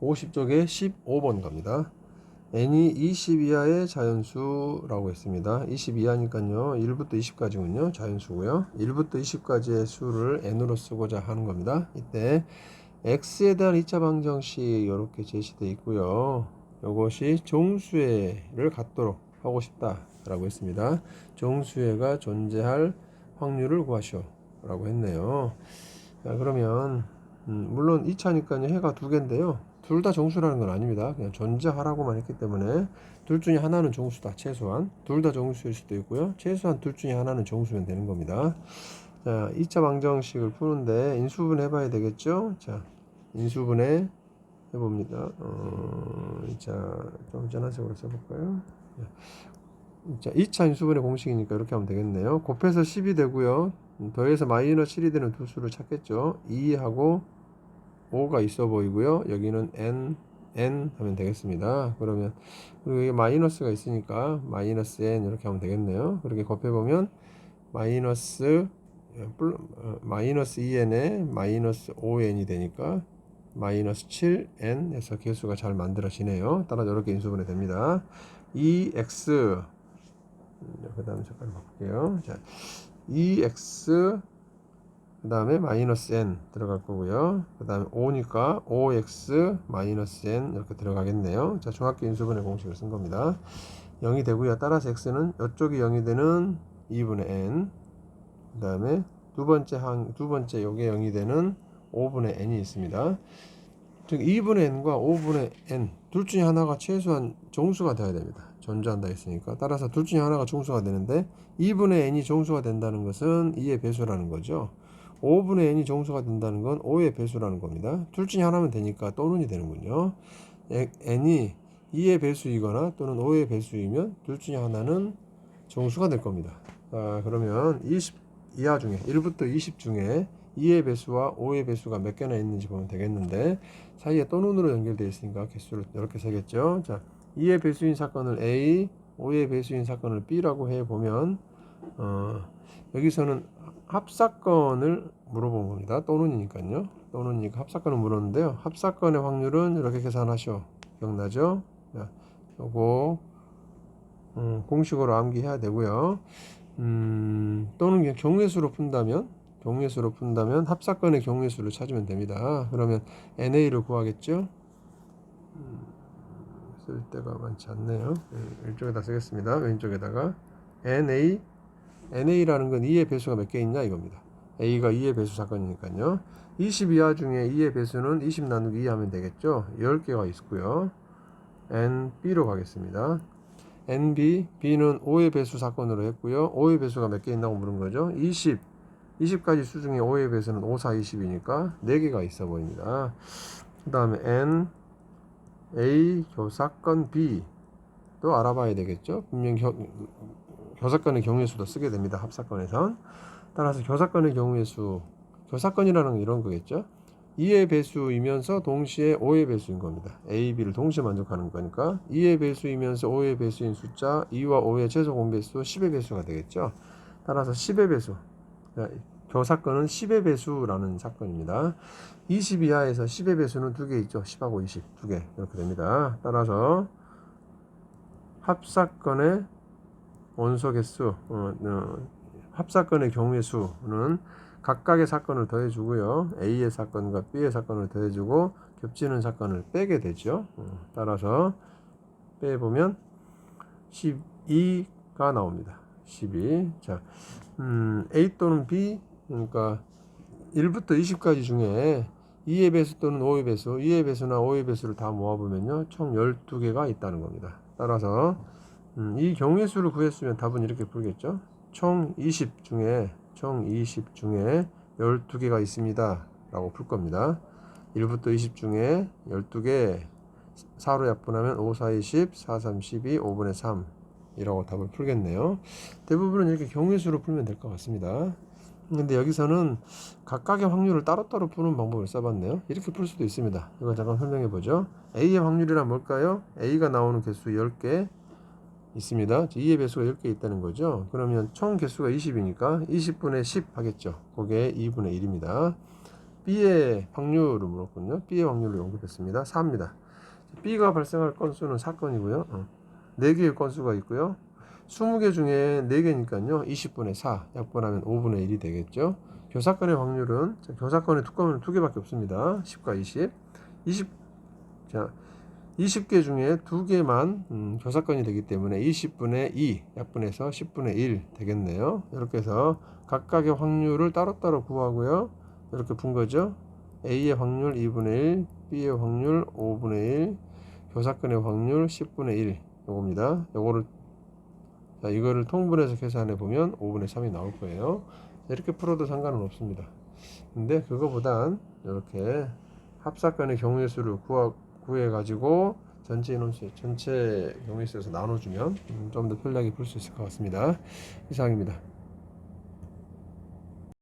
50쪽에 15번 갑니다. n이 20 이하의 자연수라고 했습니다. 20 이하니까요. 1부터 20까지군요. 자연수고요. 1부터 20까지의 수를 n으로 쓰고자 하는 겁니다. 이때 x에 대한 2차 방정식 이렇게 제시되어 있고요. 이것이 종수회를 갖도록 하고 싶다라고 했습니다. 종수회가 존재할 확률을 구하시오 라고 했네요. 자, 그러면 음, 물론 2차니까요. 해가 두 개인데요. 둘 다 정수라는 건 아닙니다. 그냥 존재하라고만 했기 때문에 둘 중에 하나는 정수다. 최소한 둘 다 정수일 수도 있고요. 최소한 둘 중에 하나는 정수면 되는 겁니다. 자, 2차 방정식을 푸는데 인수분 해봐야 되겠죠? 자, 인수분해 해봅니다. 어, 자, 좀 전화식으로 써볼까요? 자, 2차 인수분해 공식이니까 이렇게 하면 되겠네요. 곱해서 10이 되고요. 더해서 마이너스 7이 되는 두 수를 찾겠죠. 2하고 5가 있어 보이고요. 여기는 n n 하면 되겠습니다. 그러면 그리고 이게 마이너스가 있으니까 마이너스 n 이렇게 하면 되겠네요. 그렇게 곱해 보면 마이너스 플- 어, 마이너스 2n에 마이너스 5n이 되니까 마이너스 7n 해서 개수가 잘 만들어지네요. 따라서 이렇게 인수분해 됩니다. 2x 그 다음에 색깔 바꿀게요. 자, 2x 그 다음에 마이너스 n 들어갈 거고요. 그 다음에 5니까 5x 마이너스 n 이렇게 들어가겠네요. 자, 중학교 인수분해 공식을 쓴 겁니다. 0이 되고요. 따라서 x는 이쪽이 0이 되는 2분의 n 그 다음에 두 번째 항, 두 번째 요게 0이 되는 5분의 n이 있습니다. 즉 2분의 n과 5분의 n 둘 중에 하나가 최소한 정수가 되어야 됩니다. 존재한다 했으니까 따라서 둘 중에 하나가 정수가 되는데 2분의 n이 정수가 된다는 것은 2의 배수라는 거죠. 5분의 n이 정수가 된다는 건 5의 배수라는 겁니다. 둘 중에 하나면 되니까 또는이 되는군요. 에- n이 2의 배수이거나 또는 5의 배수이면 둘 중에 하나는 정수가 될 겁니다. 아, 그러면 20 이하 중에 1부터 20 중에 2의 배수와 5의 배수가 몇 개나 있는지 보면 되겠는데 사이에 또는으로 연결되어 있으니까 개수를 이렇게 세겠죠. 자, 2의 배수인 사건을 A, 5의 배수인 사건을 B라고 해 보면 어, 여기서는 합사건을 물어본 겁니다. 또는이니까요. 또는이니까 합사건을 물었는데요. 합사건의 확률은 이렇게 계산하셔. 기억나죠? 자, 요거 음, 공식으로 암기해야 되고요. 음, 또는 그냥 경우의 수로 푼다면 경우의 수로 푼다면 합사건의 경우의 수를 찾으면 됩니다. 그러면 NA를 구하겠죠? 음, 쓸 데가 많지 않네요. 네, 이쪽에다 쓰겠습니다. 왼쪽에다가 NA NA라는 건 2의 배수가 몇 개 있냐 이겁니다. A가 2의 배수 사건이니까요. 20 이하 중에 2의 배수는 20 나누기 2 하면 되겠죠. 10개가 있고요. NB로 가겠습니다. NB, B는 5의 배수 사건으로 했고요. 5의 배수가 몇 개 있나고 물은 거죠. 20, 20까지 수 중에 5의 배수는 5, 4, 20이니까 4개가 있어 보입니다. 그 다음에 N, A, 교사건 B 또 알아봐야 되겠죠. 분명 겨, 교사건의 경우의 수도 쓰게 됩니다. 합사건에선. 따라서 교사건의 경우의 수, 교사건이라는 건 이런 거겠죠. 2의 배수이면서 동시에 5의 배수인 겁니다. A, B를 동시에 만족하는 거니까 2의 배수이면서 5의 배수인 숫자 2와 5의 최소 공배수 10의 배수가 되겠죠. 따라서 10의 배수. 자, 교사건은 10의 배수라는 사건입니다. 20 이하에서 10의 배수는 두 개 있죠. 10하고 20, 두 개. 이렇게 됩니다. 따라서 합사건의 원소 개수, 어, 어, 합사건의 경우의 수는 각각의 사건을 더해주고요. A의 사건과 B의 사건을 더해주고 겹치는 사건을 빼게 되죠. 어, 따라서 빼보면 12가 나옵니다. 12. 자, 음, A 또는 B, 그러니까 1부터 20까지 중에 2의 배수 또는 5의 배수, 2의 배수나 5의 배수를 다 모아보면요. 총 12개가 있다는 겁니다. 따라서 음, 이 경우의 수를 구했으면 답은 이렇게 풀겠죠. 총 20 중에 총 20 중에 12개가 있습니다. 라고 풀 겁니다. 1부터 20 중에 12개 4로 약분하면 5, 4, 20, 4, 3, 12, 5분의 3 이라고 답을 풀겠네요. 대부분은 이렇게 경우의 수로 풀면 될 것 같습니다. 근데 여기서는 각각의 확률을 따로따로 푸는 방법을 써봤네요. 이렇게 풀 수도 있습니다. 이거 잠깐 설명해 보죠. A의 확률이란 뭘까요? A가 나오는 개수 10개 있습니다. 2의 배수가 10개 있다는 거죠. 그러면 총 개수가 20이니까 20분의 10 하겠죠. 그게 2분의 1입니다. B의 확률을 물었거든요. B의 확률을 연구했습니다. 4입니다. B가 발생할 건수는 4건이고요. 어. 4개의 건수가 있고요. 20개 중에 4개니까요. 20분의 4 약분하면 5분의 1이 되겠죠. 교사건의 확률은 자, 교사건의 뚜껑은 2개밖에 없습니다. 10과 20. 20 자, 20개 중에 2개만 음, 교사건이 되기 때문에 20분의 2 약분해서 10분의 1 되겠네요. 이렇게 해서 각각의 확률을 따로따로 구하고요. 이렇게 푼 거죠. A의 확률 2분의 1, B의 확률 5분의 1, 교사건의 확률 10분의 1 요겁니다. 요거를 자, 이거를 통분해서 계산해 보면 5분의 3이 나올 거예요. 이렇게 풀어도 상관은 없습니다. 근데 그거보단 이렇게 합사건의 경우의 수를 구하, 구해 가지고 전체 인원수 전체 경우의 수에서 나눠주면 좀 더 편리하게 풀 수 있을 것 같습니다. 이상입니다.